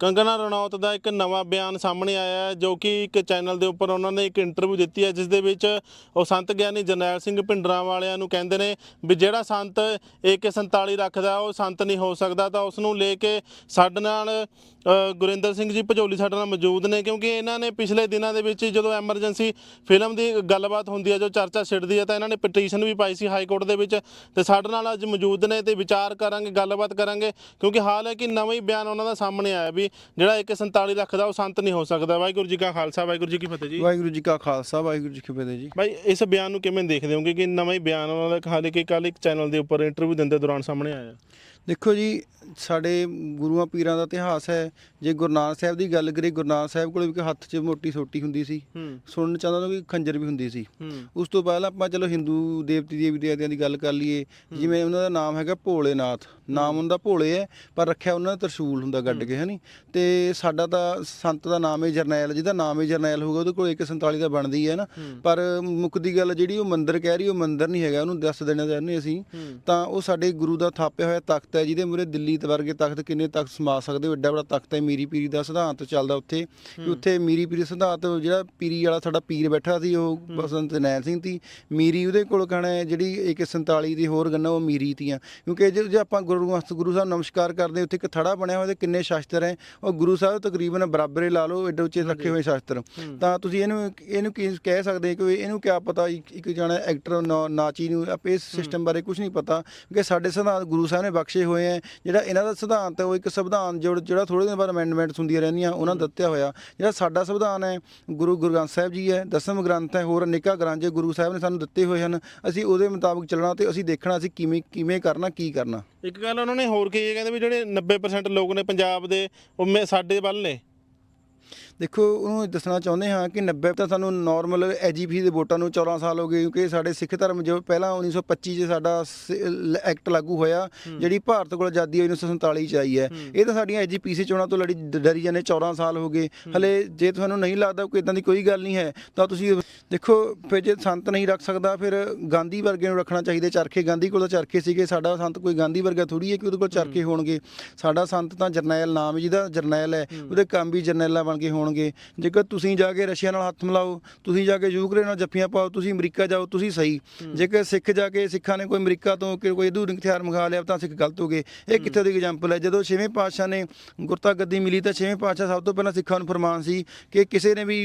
ਕੰਗਨਾ ਰਣੌਤ ਦਾ ਇੱਕ ਨਵਾਂ ਬਿਆਨ ਸਾਹਮਣੇ ਆਇਆ ਹੈ, ਜੋ ਕਿ ਇੱਕ ਚੈਨਲ ਦੇ ਉੱਪਰ ਉਹਨਾਂ ਨੇ ਇੱਕ ਇੰਟਰਵਿਊ ਦਿੱਤੀ ਹੈ, ਜਿਸ ਦੇ ਵਿੱਚ ਉਹ ਸੰਤ ਗਿਆਨੀ ਜਰਨੈਲ ਸਿੰਘ ਭਿੰਡਰਾਂ ਵਾਲਿਆਂ ਨੂੰ ਕਹਿੰਦੇ ਨੇ ਵੀ ਜਿਹੜਾ ਸੰਤ AK47 ਰੱਖਦਾ, ਉਹ ਸੰਤ ਨਹੀਂ ਹੋ ਸਕਦਾ, ਤਾਂ ਉਸ ਨੂੰ ਲੈ ਕੇ ਸਾਡੇ ਨਾਲ ਗੁਰਿੰਦਰ ਸਿੰਘ ਜੀ ਭਜੋਲੀ ਸਾਡੇ ਨਾਲ ਮੌਜੂਦ ਨੇ, ਕਿਉਂਕਿ ਇਹਨਾਂ ਨੇ ਪਿਛਲੇ ਦਿਨਾਂ ਦੇ ਵਿੱਚ ਜਦੋਂ ਐਮਰਜੈਂਸੀ ਫਿਲਮ ਦੀ ਗੱਲਬਾਤ ਹੁੰਦੀ ਹੈ, ਜੋ ਚਰਚਾ ਛਿੜਦੀ ਹੈ, ਤਾਂ ਇਹਨਾਂ ਨੇ ਪਟੀਸ਼ਨ ਵੀ ਪਾਈ ਸੀ ਹਾਈ ਕੋਰਟ ਦੇ ਵਿੱਚ ਤੇ ਸਾਡੇ ਨਾਲ ਅੱਜ ਮੌਜੂਦ ਨੇ ਤੇ ਵਿਚਾਰ ਕਰਾਂਗੇ, ਗੱਲਬਾਤ ਕਰਾਂਗੇ, ਕਿਉਂਕਿ ਹਾਲ ਹੈ ਕਿ ਨਵਾਂ ਹੀ ਬਿਆਨ ਉਹਨਾਂ ਦਾ ਸਾਹਮਣੇ ਆਇਆ ਵੀ ਜਿਹੜਾ AK47 ਰੱਖਦਾ ਉਹ ਸੰਤ ਨਹੀਂ ਹੋ ਸਕਦਾ। ਵਾਹਿਗੁਰੂ ਜੀ ਕਾ ਖਾਲਸਾ ਵਾਹਿਗੁਰੂ ਜੀ ਕੀ ਫਤਿਹ ਜੀ। ਵਾਹਿਗੁਰੂ ਜੀ ਕਾ ਖਾਲਸਾ ਵਾਹਿਗੁਰੂ ਜੀ ਕੀ ਫਤਿਹ ਜੀ। ਭਾਈ ਇਸ ਬਿਆਨ ਨੂੰ ਕਿਵੇਂ ਦੇਖਦੇ ਹੋਗੇ ਕਿ ਨਵਾਂ ਹੀ ਬਿਆਨ ਉਹਨਾਂ ਦਾ ਹਾਲੇ ਕਿ ਕੱਲ ਇੱਕ ਚੈਨਲ ਦੇ ਉੱਪਰ ਇੰਟਰਵਿਊ ਦਿੰਦੇ ਦੌਰਾਨ ਸਾਹਮਣੇ ਆਇਆ। ਦੇਖੋ ਜੀ ਸਾਡੇ ਗੁਰੂਆਂ ਪੀਰਾਂ ਦਾ ਇਤਿਹਾਸ ਹੈ। ਜੇ ਗੁਰੂ ਨਾਨਕ ਸਾਹਿਬ ਦੀ ਗੱਲ ਕਰੀਏ ਗੁਰੂ ਨਾਨਕ ਸਾਹਿਬ ਕੋਲ ਵੀ ਇੱਕ ਹੱਥ 'ਚ ਮੋਟੀ ਸੋਟੀ ਹੁੰਦੀ ਸੀ। ਸੁਣਨ ਚਾਹੁੰਦਾ ਤਾਂ ਕਿ ਖੰਜਰ ਵੀ ਹੁੰਦੀ ਸੀ। ਉਸ ਤੋਂ ਪਹਿਲਾਂ ਆਪਾਂ ਚਲੋ ਹਿੰਦੂ ਦੇਵਤੀ ਦੇਵੀ ਦੇਵਤਿਆਂ ਦੀ ਗੱਲ ਕਰ ਲਈਏ ਜਿਵੇਂ ਉਹਨਾਂ ਦਾ ਨਾਮ ਹੈਗਾ ਭੋਲੇਨਾਥ। ਨਾਮ ਹੁੰਦਾ ਭੋਲੇ ਹੈ ਪਰ ਰੱਖਿਆ ਉਹਨਾਂ ਦਾ ਤਰਸ਼ੂਲ ਹੁੰਦਾ ਗੱਡ ਕੇ ਹਨੀ ਤੇ ਸਾਡਾ ਤਾਂ ਸੰਤ ਦਾ ਨਾਮ ਹੈ ਜਰਨੈਲ ਜਿਹਦਾ ਨਾਮ ਹੈ ਜਰਨੈਲ ਹੋਊਗਾ ਉਹਦੇ ਕੋਲ 147 ਦਾ ਬਣਦੀ ਹੈ ਨਾ। ਪਰ ਮੁੱਖ ਦੀ ਗੱਲ ਜਿਹੜੀ ਉਹ ਮੰਦਿਰ ਕਹਿ ਰਹੀ ਉਹ ਮੰਦਿਰ ਨਹੀਂ ਹੈਗਾ ਉਹਨੂੰ ਦੱਸ ਦੇਣਾ ਚਾਹੁੰਦੇ ਅਸੀਂ। ਤਾਂ ਉਹ ਸਾਡੇ ਗੁਰੂ ਦਾ ਥਾਪਿਆ ਹੋਇਆ ਤਖਤ ਹੈ ਜਿਹਦੇ ਮੂਰੇ ਦਿੱਲੀ ਤੇ ਵਰਗੇ ਤਖਤ ਕਿੰਨੇ ਤਖਤ ਸਮਾ ਸਕਦੇ ਹੋ? ਏਡਾ ਬੜਾ ਤਖਤ ਹੈ ਮੀਰੀ ਪੀਰੀ ਦਾ ਸਿਧਾਂਤ ਚੱਲਦਾ ਉੱਥੇ ਕਿ ਉੱਥੇ ਮੀਰੀ ਪੀਰੀ ਸਿਧਾਂਤ ਜਿਹੜਾ ਪੀਰੀ ਵਾਲਾ ਸਾਡਾ ਪੀਰ ਬੈਠਾ ਸੀ ਉਹ ਬਸੰਤ ਨੈਣ ਸਿੰਘ ਸੀ। ਮੀਰੀ ਉਹਦੇ ਕੋਲ ਕਹਣਾ ਜਿਹੜੀ 147 ਦੀ ਹੋਰ ਗੰਨਾ ਉਹ ਮੀਰੀ ਤੀਆਂ। ਕਿਉਂਕਿ ਜੇ ਜੇ ਆਪਾਂ ਗੁਰੂ ਵਾਸਤੇ ਗੁਰੂ ਸਾਹਿਬ ਨਮਸਕਾਰ ਕਰਦੇ ਉੱਥੇ ਇੱਕ ਥੜਾ ਬਣਿਆ ਹੋਇਆ ਤੇ ਕਿੰਨੇ ਸ਼ਾਸਤਰ ਹੈ। ਉਹ ਗੁਰੂ ਸਾਹਿਬ ਤਕਰੀਬਨ ਬਰਾਬਰੇ ਲਾ ਲਓ ਏਡੇ ਉੱਚੇ ਰੱਖੇ ਹੋਏ ਸ਼ਾਸਤਰ। ਤਾਂ ਤੁਸੀਂ ਇਹਨੂੰ ਇਹਨੂੰ ਕੀ ਕਹਿ ਸਕਦੇ ਕਿ ਇਹਨੂੰ ਕਿਆ ਪਤਾ ਇੱਕ ਇੱਕ ਜਣਾ ਐਕਟਰ ਨਾਚੀ ਨੂੰ ਆਪੇ ਇਸ ਸਿਸਟਮ ਬਾਰੇ ਕੁਝ ਨਹੀਂ ਪਤਾ। ਕਿ ਸਾਡੇ ਸਿਧਾਂਤ ਗੁਰੂ ਸਾਹਿਬ ਨੇ ਬਖਸ਼ੇ ਹੋਏ ਹੈ। ਜਿਹੜਾ ਇਹਨਾਂ ਦਾ ਸਿਧਾਂਤ ਹੈ, ਉਹ ਇੱਕ ਸੰਵਿਧਾਨ ਜੋ- ਜਿਹੜਾ ਥੋੜੇ ਦਿਨ ਬਾਅਦ ਅਮੈਂਡਮੈਂਟਸ ਹੁੰਦੀਆਂ ਰਹਿੰਦੀਆਂ, ਉਹਨਾਂ ਦਾ ਦਿੱਤਾ ਹੋਇਆ। ਜਿਹੜਾ ਸਾਡਾ ਸੰਵਿਧਾਨ ਹੈ, ਗੁਰੂ ਗੁਰੂ ਗ੍ਰੰਥ ਸਾਹਿਬ ਜੀ ਹੈ, ਦਸਮ ਗ੍ਰੰਥ ਹੈ, ਹੋਰ ਅਨੇਕਾਂ ਗ੍ਰੰਥ ਜੇ ਗੁਰੂ ਸਾਹਿਬ ਨੇ ਸਾਨੂੰ ਦਿੱਤੇ ਹੋਏ ਹਨ, ਅਸੀਂ ਉਹਦੇ ਮੁਤਾਬਕ ਚੱਲਣਾ ਤੇ ਅਸੀਂ ਦੇਖਣਾ ਅਸੀਂ ਕਿਵੇਂ ਕਿਵੇਂ ਕਰਨਾ, ਕੀ ਕਰਨਾ। ਇੱਕ ਗੱਲ ਉਹਨਾਂ ਨੇ ਹੋਰ ਕਹੀ ਹੈ, ਕਹਿੰਦੇ ਵੀ ਜਿਹੜੇ 90% ਲੋਕ ਨੇ ਪੰਜਾਬ ਦੇ, ਉਹ ਮੇ- ਸਾਡੇ ਵੱਲ ਨੇ। ਦੇਖੋ ਉਹਨੂੰ ਦੱਸਣਾ ਚਾਹੁੰਦੇ ਹਾਂ ਕਿ 90 ਤਾਂ ਸਾਨੂੰ ਨਾਰਮਲ ਐਜੀਪੀ ਦੇ ਵੋਟਾਂ ਨੂੰ 14 ਸਾਲ ਹੋ ਗਏ ਕਿਉਂਕਿ ਸਾਡੇ ਸਿੱਖ ਧਰਮ ਜੋ ਪਹਿਲਾਂ 1925 'ਚ ਸਾਡਾ ਐਕਟ ਲਾਗੂ ਹੋਇਆ ਜਿਹੜੀ ਭਾਰਤ ਕੋਲ ਆਜ਼ਾਦੀ ਹੋਈ 1947 'ਚ ਆਈ ਹੈ। ਇਹ ਤਾਂ ਸਾਡੀਆਂ ਐਜੀਪੀਸੀ ਚੋਣਾਂ ਤੋਂ ਲੜੀ ਡਰੀ ਜਾਂਦੇ 14 ਸਾਲ ਹੋ ਗਏ। ਹਲੇ ਜੇ ਤੁਹਾਨੂੰ ਨਹੀਂ ਲੱਗਦਾ ਕੋਈ ਇਦਾਂ ਦੀ ਕੋਈ ਗੱਲ ਨਹੀਂ ਹੈ ਤਾਂ ਤੁਸੀਂ ਦੇਖੋ ਫਿਰ ਜੇ ਸੰਤ ਨਹੀਂ ਰੱਖ ਸਕਦਾ ਫਿਰ ਗਾਂਧੀ ਵਰਗੇ ਨੂੰ ਰੱਖਣਾ ਚਾਹੀਦਾ ਚਰਖੇ ਗਾਂਧੀ ਕੋਲ ਤਾਂ ਚਰਖੇ ਸੀਗੇ ਸਾਡਾ ਸੰਤ ਕੋਈ ਗਾਂਧੀ ਵਰਗਾ ਥੋੜੀ ਹੈ ਕਿ ਉਹਦੇ ਕੋਲ ਚਰਖੇ ਹੋਣਗੇ। ਸਾਡਾ ਸੰਤ ਤਾਂ ਜਰਨੈਲ ਨਾਮ ਜਿਹਦਾ ਜਰਨੈਲ ਹੈ। ਉਹਦੇ ਕੰਮ ਵੀ ਜਰਨੈਲਾਂ ਬਣ ਕੇ ਹੋਣਗੇ। ਜੇਕਰ ਤੁਸੀਂ ਜਾ ਕੇ ਰਸ਼ੀਆ ਨਾਲ ਹੱਥ ਮਿਲਾਓ ਤੁਸੀਂ ਜਾ ਕੇ ਯੂਕਰੇਨ ਨਾਲ ਜੱਫੀਆਂ ਪਾਓ ਤੁਸੀਂ ਅਮਰੀਕਾ ਜਾਓ ਤੁਸੀਂ ਸਹੀ। ਜੇਕਰ ਸਿੱਖ ਜਾ ਕੇ ਸਿੱਖਾਂ ਨੇ ਕੋਈ ਅਮਰੀਕਾ ਤੋਂ ਕਿ ਕੋਈ ਅਧੂਰੀ ਹਥਿਆਰ ਮੰਗਾ ਲਿਆ ਤਾਂ ਸਿੱਖ ਗਲਤ ਹੋ ਗਏ। ਇਹ ਕਿੱਥੇ ਦੀ ਐਗਜ਼ਾਮਪਲ ਹੈ? ਜਦੋਂ ਛੇਵੇਂ ਪਾਤਸ਼ਾਹ ਨੇ ਗੁਰਤਾ ਗੱਦੀ ਮਿਲੀ ਤਾਂ ਛੇਵੇਂ ਪਾਤਸ਼ਾਹ ਸਭ ਤੋਂ ਪਹਿਲਾਂ ਸਿੱਖਾਂ ਨੂੰ ਫਰਮਾਨ ਸੀ ਕਿ ਕਿਸੇ ਨੇ ਵੀ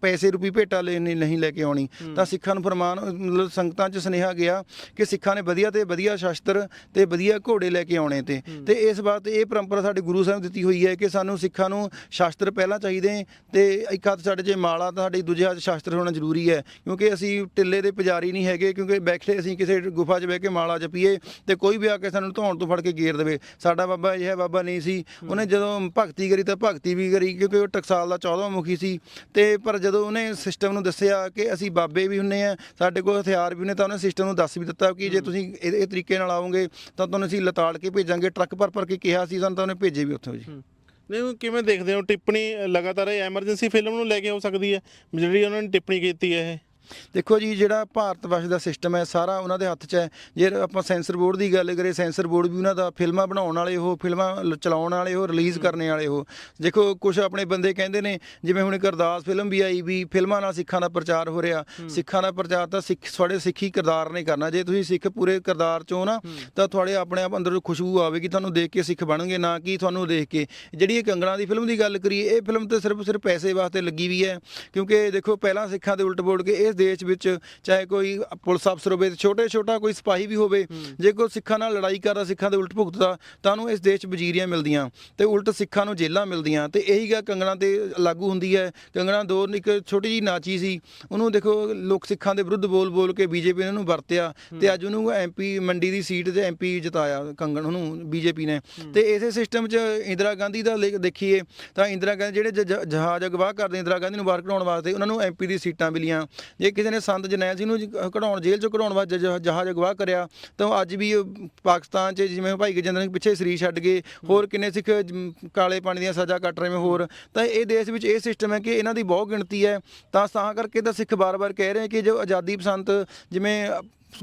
ਪੈਸੇ ਰੂਪੀ ਭੇਟਾ ਲੈ ਨਹੀਂ ਨਹੀਂ ਲੈ ਕੇ ਆਉਣੀ। ਤਾਂ ਸਿੱਖਾਂ ਨੂੰ ਫਰਮਾਨ ਮਤਲਬ ਸੰਗਤਾਂ 'ਚ ਸੁਨੇਹਾ ਗਿਆ ਕਿ ਸਿੱਖਾਂ ਨੇ ਵਧੀਆ ਤੇ ਵਧੀਆ ਸ਼ਸਤਰ ਤੇ ਵਧੀਆ ਘੋੜੇ ਲੈ ਕੇ ਆਉਣੇ ਤੇ। ਤੇ ਇਸ ਬਾਤ ਇਹ ਪਰੰਪਰਾ ਸਾਡੇ ਗੁਰੂ ਸਾਹਿਬ ਦਿੱਤੀ ਹੋਈ ਹੈ ਕਿ ਸਾਨੂੰ ਸਿੱਖਾਂ ਨੂੰ ਸ਼ਸਤਰ ਪਹਿਲਾਂ ਚਾਹੀਦੇ ਤੇ ਇੱਕ ਹੱਥ ਸਾਡੇ 'ਚ ਮਾਲਾ, ਤਾਂ ਸਾਡੇ ਦੂਜੇ ਹੱਥ ਸ਼ਾਸਤਰ ਹੋਣਾ ਜ਼ਰੂਰੀ ਹੈ, ਕਿਉਂਕਿ ਅਸੀਂ ਟਿੱਲੇ ਦੇ ਪੁਜਾਰੀ ਨਹੀਂ ਹੈਗੇ, ਕਿਉਂਕਿ ਬੈਠੇ ਅਸੀਂ ਕਿਸੇ ਗੁਫਾ 'ਚ ਬਹਿ ਕੇ ਮਾਲਾ ਜਪੀਏ ਤੇ ਕੋਈ ਵੀ ਆ ਕੇ ਸਾਨੂੰ ਧੌਣ ਤੋਂ ਫੜ ਕੇ ਗੇਰ ਦੇਵੇ। ਸਾਡਾ ਬਾਬਾ ਇਹ ਬਾਬਾ ਨਹੀਂ ਸੀ। ਉਹਨੇ ਜਦੋਂ ਭਗਤੀ ਕਰੀ ਤਾਂ ਭਗਤੀ ਵੀ ਕਰੀ, ਕਿਉਂਕਿ ਉਹ ਟਕਸਾਲ ਦਾ 14ਵਾਂ ਮੁਖੀ ਸੀ। ਤੇ ਪਰ ਜਦੋਂ ਉਹਨੇ ਸਿਸਟਮ ਨੂੰ ਦੱਸਿਆ ਕਿ ਅਸੀਂ ਬਾਬੇ ਵੀ ਹੁੰਨੇ ਆ, ਸਾਡੇ ਕੋਲ ਹਥਿਆਰ ਵੀ ਨੇ, ਤਾਂ ਉਹਨੇ ਸਿਸਟਮ ਨੂੰ ਦੱਸ ਵੀ ਦਿੱਤਾ ਕਿ ਜੇ ਤੁਸੀਂ ਇਹ ਇਹ ਤਰੀਕੇ ਨਾਲ ਆਓਗੇ, ਤਾਂ ਤੁਹਾਨੂੰ ਅਸੀਂ ਲਤਾੜ ਕੇ ਭੇਜਾਂਗੇ, ਟਰੱਕ ਭਰ ਭਰ ਕੇ ਕਿਹਾ ਸੀ, ਸਾਨੂੰ ਤਾਂ ਉਹਨੇ ਭੇਜੇ ਵੀ ਉੱਥੋਂ ਜੀ। ਨਹੀਂ, ਉਹ ਕਿਵੇਂ ਦੇਖਦੇ ਹੋ? ਟਿੱਪਣੀ ਲਗਾਤਾਰ ਇਹ ਐਮਰਜੈਂਸੀ ਫਿਲਮ ਨੂੰ ਲੈ ਕੇ ਹੋ ਸਕਦੀ ਹੈ? ਜਿਹੜੀ ਉਹਨਾਂ ਨੇ ਟਿੱਪਣੀ ਕੀਤੀ ਹੈ ਇਹ। ਦੇਖੋ ਜੀ ਜਿਹੜਾ ਭਾਰਤ ਵਰਸ਼ ਦਾ ਸਿਸਟਮ ਹੈ ਸਾਰਾ ਉਹਨਾਂ ਦੇ ਹੱਥ 'ਚ ਹੈ। ਜੇ ਆਪਾਂ ਸੈਂਸਰ ਬੋਰਡ ਦੀ ਗੱਲ ਕਰੀਏ ਸੈਂਸਰ ਬੋਰਡ ਵੀ ਉਹਨਾਂ ਦਾ ਫਿਲਮਾਂ ਬਣਾਉਣ ਵਾਲੇ ਉਹ ਫਿਲਮਾਂ ਚਲਾਉਣ ਵਾਲੇ ਉਹ ਰਿਲੀਜ਼ ਕਰਨੇ ਵਾਲੇ ਉਹ ਦੇਖੋ ਕੁਝ ਆਪਣੇ ਬੰਦੇ ਕਹਿੰਦੇ ਨੇ ਜਿਵੇਂ ਹੁਣ ਇੱਕ ਅਰਦਾਸ ਫਿਲਮ ਵੀ ਆਈ ਵੀ ਫਿਲਮਾਂ ਨਾਲ ਸਿੱਖਾਂ ਦਾ ਪ੍ਰਚਾਰ ਹੋ ਰਿਹਾ। ਸਿੱਖਾਂ ਦਾ ਪ੍ਰਚਾਰ ਤਾਂ ਸਿੱਖ ਤੁਹਾਡੇ ਸਿੱਖੀ ਕਿਰਦਾਰ ਨੇ ਕਰਨਾ। ਜੇ ਤੁਸੀਂ ਸਿੱਖ ਪੂਰੇ ਕਿਰਦਾਰ ਚੋਂ ਨਾ ਤਾਂ ਤੁਹਾਡੇ ਆਪਣੇ ਆਪ ਅੰਦਰ ਖੁਸ਼ਬੂ ਆਵੇਗੀ ਤੁਹਾਨੂੰ ਦੇਖ ਕੇ ਸਿੱਖ ਬਣਨਗੇ ਨਾ ਕਿ ਤੁਹਾਨੂੰ ਦੇਖ ਕੇ। ਜਿਹੜੀ ਇਹ ਕੰਗਣਾ ਦੀ ਫਿਲਮ ਦੀ ਗੱਲ ਕਰੀਏ ਇਹ ਫਿਲਮ ਤੇ ਸਿਰਫ ਸਿਰਫ ਪੈਸੇ ਵਾਸਤੇ ਲੱਗੀ ਵੀ ਹੈ। ਕਿਉਂਕਿ ਦੇਖੋ ਪਹਿਲਾਂ ਸਿੱਖਾਂ ਦੇ ਉਲਟ ਬੋਲ ਕੇ ਇਸ ਦੇਸ਼ ਵਿੱਚ ਚਾਹੇ ਕੋਈ ਪੁਲਿਸ ਅਫਸਰ ਹੋਵੇ ਛੋਟੇ ਛੋਟਾ ਕੋਈ ਸਿਪਾਹੀ ਵੀ ਹੋਵੇ ਜੇ ਕੋਈ ਸਿੱਖਾਂ ਨਾਲ ਲੜਾਈ ਕਰਦਾ ਸਿੱਖਾਂ ਦੇ ਉਲਟ ਭੁਗਤਦਾ ਤਾਂ ਉਹਨੂੰ ਇਸ ਦੇਸ਼ 'ਚ ਵਜ਼ੀਰੀਆਂ ਮਿਲਦੀਆਂ ਤੇ ਉਲਟ ਸਿੱਖਾਂ ਨੂੰ ਜੇਲ੍ਹਾਂ ਮਿਲਦੀਆਂ ਤੇ ਇਹੀ ਗੱਲ ਕੰਗਣਾ ਤੇ ਲਾਗੂ ਹੁੰਦੀ ਹੈ। ਕੰਗਣਾ ਦੋ ਇੱਕ ਛੋਟੀ ਜੀ ਨਾਚੀ ਸੀ ਉਹਨੂੰ ਦੇਖੋ ਲੋਕ ਸਿੱਖਾਂ ਦੇ ਵਿਰੁੱਧ ਬੋਲ ਬੋਲ ਕੇ ਬੀਜੇਪੀ ਨੇ ਉਹਨੂੰ ਵਰਤਿਆ ਤੇ ਅੱਜ ਉਹਨੂੰ ਐਮਪੀ ਮੰਡੀ ਦੀ ਸੀਟ ਤੇ ਐਮਪੀ ਜਿਤਾਇਆ ਕੰਗਣ ਉਹਨੂੰ ਬੀਜੇਪੀ ਨੇ। ਤੇ ਇਸੇ ਸਿਸਟਮ 'ਚ ਇੰਦਰਾ ਗਾਂਧੀ ਦਾ ਦੇਖੀਏ ਤਾਂ ਇੰਦਰਾ ਗਾਂਧੀ ਜਿਹੜੇ ਜਹਾਜ਼ ਅਗਵਾ ਕਰਦੇ ਇੰਦਰਾ ਗਾਂਧੀ ਨੂੰ ਬਾਹਰ ਕਢਾਉਣ ਵਾਸਤੇ ਉਹਨਾਂ ਨੂੰ ਐਮਪੀ ਦੀ ਸੀਟਾਂ ਮਿਲੀਆਂ। ਜੇ ਕਿਸੇ ਨੇ ਸੰਤ ਜਰਨੈਲ ਸਿੰਘ ਨੂੰ ਜ- ਕਢਾਉਣ, ਜੇਲ੍ਹ 'ਚੋਂ ਕਢਾਉਣ ਵਾਸਤੇ ਜ- ਜਹਾਜ਼ ਅਗਵਾ ਕਰਿਆ, ਤਾਂ ਅੱਜ ਵੀ ਉਹ ਪਾਕਿਸਤਾਨ 'ਚ ਜਿਵੇਂ ਭਾਈ ਗਜਿੰਦਰ ਸਿੰਘ ਪਿੱਛੇ ਸਰੀਰ ਛੱਡ ਗਏ, ਹੋਰ ਕਿੰਨੇ ਸਿੱਖ ਜ- ਕਾਲੇ ਪਾਣੀ ਦੀਆਂ ਸਜ਼ਾ ਕੱਟ ਰਹੇ ਨੇ ਹੋਰ, ਤਾਂ ਇਹ ਦੇਸ਼ ਵਿੱਚ ਇਹ ਸਿਸਟਮ ਹੈ ਕਿ ਇਹਨਾਂ ਦੀ ਬਹੁਤ ਗਿਣਤੀ ਹੈ, ਤਾਂ ਤਾਂ ਕਰਕੇ ਤਾਂ ਸਿੱਖ ਬਾਰ-ਬਾਰ ਕਹਿ ਰਹੇ ਕਿ ਜੋ ਆਜ਼ਾਦੀ ਪਸੰਦ ਜਿਵੇਂ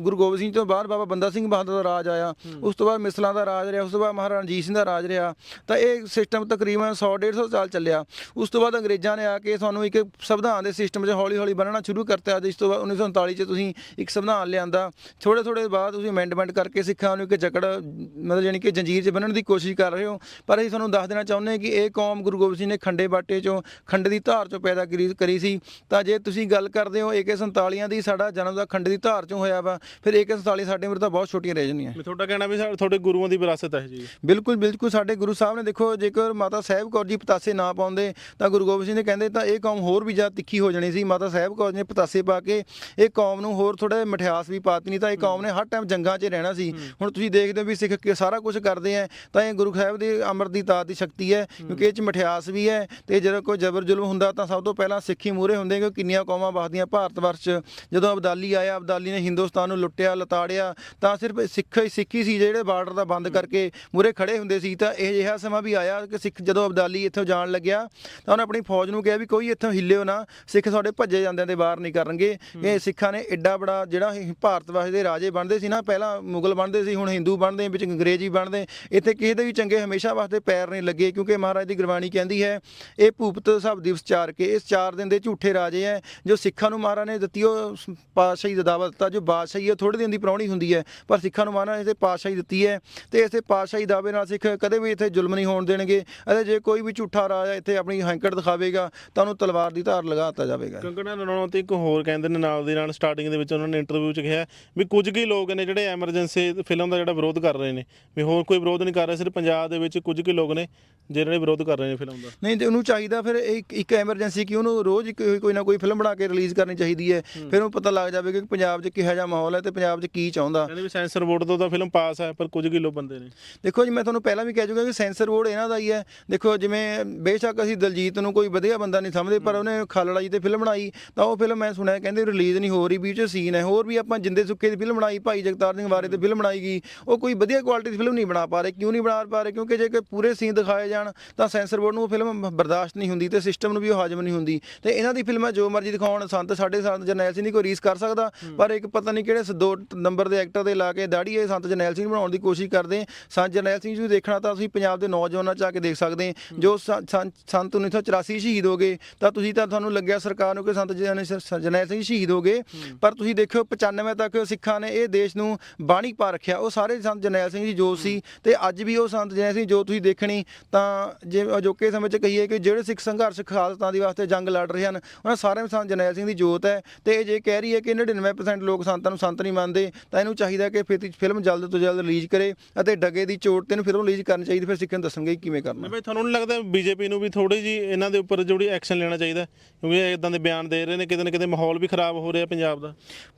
ਗੁਰੂ ਗੋਬਿੰਦ ਸਿੰਘ ਤੋਂ ਬਾਅਦ ਬਾਬਾ ਬੰਦਾ ਸਿੰਘ ਬਹਾਦਰ ਦਾ ਰਾਜ ਆਇਆ। ਉਸ ਤੋਂ ਬਾਅਦ ਮਿਸਲਾਂ ਦਾ ਰਾਜ ਰਿਹਾ ਉਸ ਤੋਂ ਬਾਅਦ ਮਹਾਰਾਜਾ ਰਣਜੀਤ ਸਿੰਘ ਦਾ ਰਾਜ ਰਿਹਾ। ਤਾਂ ਇਹ ਸਿਸਟਮ ਤਕਰੀਬਨ 100 150 ਸਾਲ ਚੱਲਿਆ। ਉਸ ਤੋਂ ਬਾਅਦ ਅੰਗਰੇਜ਼ਾਂ ਨੇ ਆ ਕੇ ਸਾਨੂੰ ਇੱਕ ਸੰਵਿਧਾਨ ਦੇ ਸਿਸਟਮ 'ਚ ਹੌਲੀ ਹੌਲੀ ਬਣਨਾ ਸ਼ੁਰੂ ਕਰਤਾ। ਜਿਸ ਤੋਂ ਬਾਅਦ 1939 'ਚ ਤੁਸੀਂ ਇੱਕ ਸੰਵਿਧਾਨ ਲਿਆਂਦਾ। ਥੋੜੇ ਥੋੜੇ ਬਾਅਦ ਤੁਸੀਂ ਅਮੈਂਡਮੈਂਟ ਕਰਕੇ ਸਿੱਖਾਂ ਨੂੰ ਇੱਕ ਜਕੜ ਮਤਲਬ ਯਾਨੀ ਕਿ ਜੰਜੀਰ 'ਚ ਬੰਨਣ ਦੀ ਕੋਸ਼ਿਸ਼ ਕਰ ਰਹੇ ਹੋ। ਪਰ ਅਸੀਂ ਤੁਹਾਨੂੰ ਦੱਸ ਦੇਣਾ ਚਾਹੁੰਦੇ ਹਾਂ ਕਿ ਇਹ ਕੌਮ ਗੁਰੂ ਗੋਬਿੰਦ ਸਿੰਘ ਨੇ ਖੰਡੇ ਬਾਟੇ 'ਚੋਂ ਖੰਡ ਦੀ ਧਾਰ 'ਚੋਂ ਪੈਦਾ ਕਰੀ ਕਰੀ ਸੀ। ਤਾਂ ਜੇ ਤੁਸੀਂ ਗੱਲ ਕਰਦੇ ਹੋ AK47 ਦੀ ਸਾਡਾ ਜਨਮ ਦਾ ਖੰਡ ਦੀ ਧਾਰ 'ਚੋਂ ਹੋਇਆ ਵਾ ਫਿਰ AK47 ਸਾਡੇ ਉਮਰ ਤਾਂ ਬਹੁਤ ਛੋਟੀਆਂ ਰਹਿ ਜਾਂਦੀਆਂ। ਮੈਂ ਤੁਹਾਡਾ ਕਹਿਣਾ ਵੀ ਸਾ- ਤੁਹਾਡੇ ਗੁਰੂਆਂ ਦੀ ਵਿਰਾਸਤ ਹੈ ਜੀ ਬਿਲਕੁਲ ਬਿਲਕੁਲ ਸਾਡੇ ਗੁਰੂ ਸਾਹਿਬ ਨੇ ਦੇਖੋ ਜੇਕਰ ਮਾਤਾ ਸਾਹਿਬ ਕੌਰ ਜੀ ਪਤਾਸੇ ਨਾ ਪਾਉਂਦੇ ਤਾਂ ਗੁਰੂ ਗੋਬਿੰਦ ਸਿੰਘ ਨੇ ਕਹਿੰਦੇ ਤਾਂ ਇਹ ਕੌਮ ਹੋਰ ਵੀ ਜ਼ਿਆਦਾ ਤਿੱਖੀ ਹੋ ਜਾਣੀ ਸੀ। ਮਾਤਾ ਸਾਹਿਬ ਕੌਰ ਜੀ ਨੇ ਪਤਾਸੇ ਪਾ ਕੇ ਇਹ ਕੌਮ ਨੂੰ ਹੋਰ ਥੋੜਾ ਮਠਿਆਸ ਵੀ ਪਾਤੀ ਨਹੀਂ ਤਾਂ ਇਹ ਕੌਮ ਨੇ ਹਰ ਟਾਈਮ ਜੰਗਾਂ 'ਚ ਰਹਿਣਾ ਸੀ। ਹੁਣ ਤੁਸੀਂ ਦੇਖਦੇ ਹੋ ਵੀ ਸਿੱਖ ਕੇ ਸਾਰਾ ਕੁਝ ਕਰਦੇ ਆ ਤਾਂ ਇਹ ਗੁਰੂ ਸਾਹਿਬ ਦੀ ਅਮਰ ਦੀ ਦਾਤ ਦੀ ਸ਼ਕਤੀ ਹੈ ਕਿਉਂਕਿ ਇਹ 'ਚ ਮਠਿਆਸ ਵੀ ਹੈ ਤੇ ਜਦੋਂ ਕੋਈ ਜ਼ਬਰ ਜ਼ੁਲਮ ਹੁੰਦਾ ਤਾਂ ਸਭ ਤੋਂ ਪਹਿਲਾਂ ਸਿੱਖੀ ਮੂਹਰੇ ਹੁੰਦੇ ਕਿ ਕਿੰਨੀਆਂ ਕੌਮਾਂ ਵਸਦੀਆਂ ਭਾਰਤ ਵਰਸ਼ 'ਚ। ਜਦੋਂ ਅਬਦਾਲੀ ਆਇਆ ਅਬਦਾਲੀ ਨੇ ਹਿੰਦੁਸਤਾਨ ਨੂੰ ਲੁੱਟਿਆ ਲਤਾੜਿਆ ਤਾਂ ਸਿਰਫ ਸਿੱਖ ਸਿੱਖੀ ਸੀ ਜਿਹੜੇ ਬਾਰਡਰ ਦਾ ਬੰਦ ਕਰਕੇ ਮੂਹਰੇ ਖੜੇ ਹੁੰਦੇ ਸੀ। ਤਾਂ ਇਹ ਜਿਹਾ ਸਮਾਂ ਵੀ ਆਇਆ ਕਿ ਸਿੱਖ ਜਦੋਂ ਅਬਦਾਲੀ ਇੱਥੋਂ ਜਾਣ ਲੱਗਿਆ ਤਾਂ ਉਹਨੇ ਆਪਣੀ ਫੌਜ ਨੂੰ ਕਿਹਾ ਵੀ ਕੋਈ ਇੱਥੋਂ ਹਿੱਲਿਓ ਨਾ ਸਿੱਖ ਤੁਹਾਡੇ ਭੱਜੇ ਜਾਂਦਿਆਂ ਦੇ ਬਾਹਰ ਨਹੀਂ ਕਰਨਗੇ। ਇਹ ਸਿੱਖਾਂ ਨੇ ਐਡਾ ਬੜਾ ਜਿਹੜਾ ਭਾਰਤ ਵਾਸਤੇ ਦੇ ਰਾਜੇ ਬਣਦੇ ਸੀ ਨਾ ਪਹਿਲਾਂ ਮੁਗਲ ਬਣਦੇ ਸੀ ਹੁਣ ਹਿੰਦੂ ਬਣਦੇ ਵਿੱਚ ਅੰਗਰੇਜ਼ ਬਣਦੇ। ਇੱਥੇ ਕਿਸੇ ਦੇ ਵੀ ਚੰਗੇ ਹਮੇਸ਼ਾ ਵਾਸਤੇ ਪੈਰ ਨਹੀਂ ਲੱਗੇ ਕਿਉਂਕਿ ਮਹਾਰਾਜ ਦੀ ਗੁਰਬਾਣੀ ਕਹਿੰਦੀ ਹੈ ਇਹ ਭੂਪਤ ਸਭ ਦਿਵਸ ਚਾਰ ਕੇ ਇਸ ਚਾਰ ਦਿਨ ਦੇ ਝੂਠੇ ਰਾਜੇ ਹੈ ਜੋ ਸਿੱਖਾਂ ਨੂੰ ਮਹਾਰਾਜ ਨੇ ਦਿੱਤੀ ਉਹ ਸ- ਪਾਤਸ਼ਾਹੀ ਦਾ ਦਾਵਾ ਦਿੱਤਾ ਜੋ ਬਾਦਸ਼ਾਹੀ ਹੈ ਥੋੜੇ ਦਿਨ ਦੀ ਪ੍ਰਾਹੁਣੀ ਹੁੰਦੀ ਹੈ ਪਰ ਸਿੱਖਾਂ ਨੂੰ ਮਹਾਰਾਜ ਨੇ ਤੇ ਪਾਤਸ਼ਾਹੀ ਦਿੱਤੀ ਹੈ ਤੇ ਇਸੇ ਪਾਤਸ਼ਾਹੀ ਦਾਅਵੇ ਨਾਲ ਸਿੱਖ ਕਦੇ ਵੀ ਇੱਥੇ ਜ਼ੁਲਮ ਨਹੀਂ ਹੋਣ ਦੇਣਗੇ ਅਤੇ ਜੇ ਕੋਈ ਵੀ ਝੂਠਾ ਰਾਜਾ ਇੱਥੇ ਆਪਣੀ ਹੈਂਕੜ ਦਿਖਾਵੇਗਾ ਤਾਂ ਉਹਨੂੰ ਤਲਵਾਰ ਦੀ ਧਾਰ ਲਗਾ ਦਿੱਤਾ ਜਾਵੇਗਾ। ਕੰਗਣਾ ਰਣੌਤ ਤੇ ਇੱਕ ਹੋਰ ਕਹਿੰਦੇ ਨੇ ਨਾਲ ਦੀ ਨਾਲ ਸਟਾਰਟਿੰਗ ਦੇ ਵਿੱਚ ਉਹਨਾਂ ਨੇ ਇੰਟਰਵਿਊ 'ਚ ਕਿਹਾ ਵੀ ਕੁਝ ਕੀ ਲੋਕ ਨੇ ਜਿਹੜੇ ਐਮਰਜੈਂਸੀ ਫਿਲਮ ਦਾ ਜਿਹੜਾ ਵਿਰੋਧ ਕਰ ਰਹੇ ਨੇ ਵੀ ਹੋਰ ਕੋਈ ਵਿਰੋਧ ਨਹੀਂ ਕਰ ਰਿਹਾ ਸਿਰਫ ਪੰਜਾਬ ਦੇ ਵਿੱਚ ਕੁਝ ਕੀ ਲੋਕ ਨੇ ਜਿਹੜੇ ਵਿਰੋਧ ਕਰ ਰਹੇ ਨੇ ਫਿਲਮ ਦਾ। ਨਹੀਂ ਤੇ ਉਹਨੂੰ ਚਾਹੀਦਾ ਫਿਰ ਇੱਕ ਇੱਕ ਐਮਰਜੈਂਸੀ ਕਿ ਉਹਨੂੰ ਰੋਜ਼ ਇੱਕ ਕੋਈ ਨਾ ਕੋਈ ਫਿਲਮ ਬਣਾ ਕੇ ਰਿਲੀਜ਼ ਕਰਨੀ ਚਾਹੀਦੀ ਹੈ। ਫਿਰ ਉਹਨੂੰ ਪਤਾ ਲੱਗ ਜਾਵੇਗਾ ਕਿ ਪੰਜਾਬ 'ਚ ਕਿਹੋ ਜਿਹਾ ਮਾਹੌਲ ਹੈ ਤੇ ਪੰਜਾਬ 'ਚ ਕੀ ਚਾਹੁੰਦਾ? ਕਹਿੰਦੇ ਵੀ ਸੈਂਸਰ ਬੋਰਡ ਤੋਂ ਤਾਂ ਫਿਲਮ ਪਾਸ ਹੈ ਪਰ ਕੁਝ ਕੀ ਲੋਕ ਬੰਦੇ ਨੇ। ਦੇਖੋ ਜੀ ਮੈਂ ਤੁਹਾਨੂੰ ਪਹਿਲਾਂ ਵੀ ਕਹਿ ਚੁੱਕਾ ਕਿ ਸੈਂਸਰ ਬੋਰਡ ਇਹਨਾਂ ਦਾ ਹੀ ਹੈ। ਦੇਖੋ ਜਿਵੇਂ ਬੇਸ਼ੱਕ ਅਸੀਂ ਦਲਜੀਤ ਨੂੰ ਕੋਈ ਵਧੀਆ ਬੰਦਾ ਨਹੀਂ ਸਮਝਦੇ ਪਰ ਉਹਨੇ ਖਾਲੜਾ ਜੀ ਤੇ ਫਿਲਮ ਬਣਾਈ ਤਾਂ ਉਹ ਫਿਲਮ ਮੈਂ ਸੁਣਿਆ ਕਹਿੰਦੇ ਰਿਲੀਜ਼ ਨਹੀਂ ਹੋ ਰਹੀ ਵਿੱਚ ਸੀਨ ਹੈ। ਹੋਰ ਵੀ ਆਪਾਂ ਜਿੰਦੇ ਸੁੱਕੇ ਦੀ ਫਿਲਮ ਬਣਾਈ ਭਾਈ ਜਗਤਾਰ ਸਿੰਘ ਵਾਰੇ ਤੇ ਫਿਲਮ ਬਣਾਈ ਗਈ ਉਹ ਕੋਈ ਵਧੀਆ ਕੁਆਲਿਟੀ ਦੀ ਫਿਲਮ ਨਹੀਂ ਬਣਾ ਪਾ ਰਹੇ ਕਿਉਂ ਨਹੀਂ ਬਣਾ ਪਾ ਰਹੇ? ਕਿਉਂਕਿ ਜੇ ਕਿ ਪੂਰੇ ਸੀਨ ਦਿਖਾਏ ਜਾਣ ਤਾਂ ਸੈਂਸਰ ਬੋਰਡ ਨੂੰ ਉਹ ਫਿਲਮ ਬਰਦਾਸ਼ਤ ਨਹੀਂ ਹੁੰਦੀ ਤੇ ਸਿਸਟਮ ਨੂੰ ਵੀ ਉਹ ਹਾਜ਼ਮ ਨਹੀਂ ਹੁੰਦੀ। ਤੇ ਇਹਨਾਂ ਦੀ ਫਿਲਮਾਂ ਜੋ ਮਰਜ਼ੀ ਦਿਖਾਉਣ ਸੰਤ ਸਾਡੇ ਸੰਤ ਜਰਨੈਲ ਸਿੰਘ ਦੀ ਕੋਈ ਰੀਸ ਕਰ ਸਕਦਾ ਪਰ ਇੱਕ ਪਤਾ ਨਹੀਂ ਕਿਹੜੇ ਸ- ਦੋ ਨੰਬਰ ਦੇ ਐਕਟਰ ਦੇ ਲਾ ਕੇ ਦਾੜੀ ਇਹ ਸੰਤ ਜਰਨੈਲ ਸਿੰਘ ਬਣਾਉਣ ਦੀ ਕੋਸ਼ਿਸ਼ ਕਰਦੇ ਸੰਤ ਜਰਨੈਲ ਸਿੰਘ ਜੀ ਨੂੰ ਦੇਖਣਾ ਤਾਂ ਤੁਸੀਂ ਪੰਜਾਬ ਦੇ ਨੌਜਵਾਨਾਂ ਚ ਆ ਕੇ ਦੇਖ ਸਕਦੇ ਜੋ ਸੰਤ 1984 ਸ਼ਹੀਦ ਹੋ ਗਏ ਤਾਂ ਤੁਸੀਂ ਤਾਂ ਤੁਹਾਨੂੰ ਲੱਗਿਆ ਸਰਕਾਰ ਨੂੰ ਕਿ ਸੰਤ ਜਰਨੈਲ ਸਿੰਘ ਸ਼ਹੀਦ ਹੋ ਗਏ। ਪਰ ਤੁਸੀਂ ਦੇਖਿਓ 95 ਤੱਕ ਸਿੱਖਾਂ ਨੇ ਇਹ ਦੇਸ਼ ਨੂੰ ਬਾਣੀ ਪਾ ਰੱਖਿਆ। ਉਹ ਸਾਰੇ ਸੰਤ ਜਰਨੈਲ ਸਿੰਘ ਜੀ ਜੋਤ ਸੀ ਤੇ ਅੱਜ ਵੀ ਉਹ ਸੰਤ ਜਰਨੈਲ ਸਿੰਘ ਜੋਤ ਤੁਸੀਂ ਦੇਖਣੀ ਤਾਂ ਜੇ ਅਜੋਕੇ ਸਮੇਂ 'ਚ ਕਹੀਏ ਕਿ ਜਿਹੜੇ ਸਿੱਖ ਸੰਘਰਸ਼ ਖਾਲਸਾ ਦੀ ਵਾਸਤੇ ਜੰਗ ਲੜ ਰਹੇ ਹਨ ਉਹਨਾਂ ਸਾਰੇ ਸੰਤ ਜਰਨੈਲ ਸਿੰਘ ਦੀ ਜੋਤ ਹੈ। ਤੇ ਇਹ ਜੇ ਕਹਿ ਰਹੀ ਹੈ ਕਿ 99% ਲੋਕ ਸੰਤਾਂ ਨੂੰ ਸੰਤ ਨਹੀਂ ਮੰਨਦੇ, ਤਾਂ ਇਹਨੂੰ ਚਾਹੀਦਾ ਕਿ ਫਿਰ ਫਿਲਮ ਜਲਦ ਤੋਂ ਜਲਦ ਰਿਲੀਜ਼ ਕਰੇ ਅਤੇ ਡਗੇ ਦੀ ਚੋਟ ਤੇ ਇਹਨੂੰ ਫਿਲਮ ਰਿਲੀਜ਼ ਕਰਨੀ ਚਾਹੀਦੀ, ਫਿਰ ਸਿੱਖਾਂ ਨੂੰ ਦੱਸਣਗੇ ਕਿਵੇਂ ਕਰਨਾ। ਨਹੀਂ ਬਈ ਤੁਹਾਨੂੰ ਨਹੀਂ ਲੱਗਦਾ ਬੀਜੇਪੀ ਨੂੰ ਵੀ ਥੋੜੀ ਜੀ ਇਹਨਾਂ ਦੇ ਉੱਪਰ ਜਿਹੜੀ ਐਕਸ਼ਨ ਲੈਣਾ ਚਾਹੀਦਾ, ਕਿਉਂਕਿ ਇਹ ਇਦਾਂ ਦੇ ਬਿਆਨ ਦੇ ਰਹੇ ਨੇ, ਕਿਤੇ ਨਾ ਕਿਤੇ ਮਾਹੌਲ ਵੀ ਖਰਾਬ ਹੋ ਰਿਹਾ ਪੰਜਾਬ ਦਾ।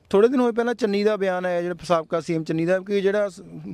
ਥੋੜੇ ਦਿਨ ਹੋਏ ਪਹਿਲਾਂ ਚੰਨੀ ਦਾ ਬਿਆਨ ਆਇਆ ਜਿਹੜਾ ਸਾਬਕਾ ਸੀਐਮ ਚੰਨੀ ਦਾ ਕਿ ਜਿਹੜਾ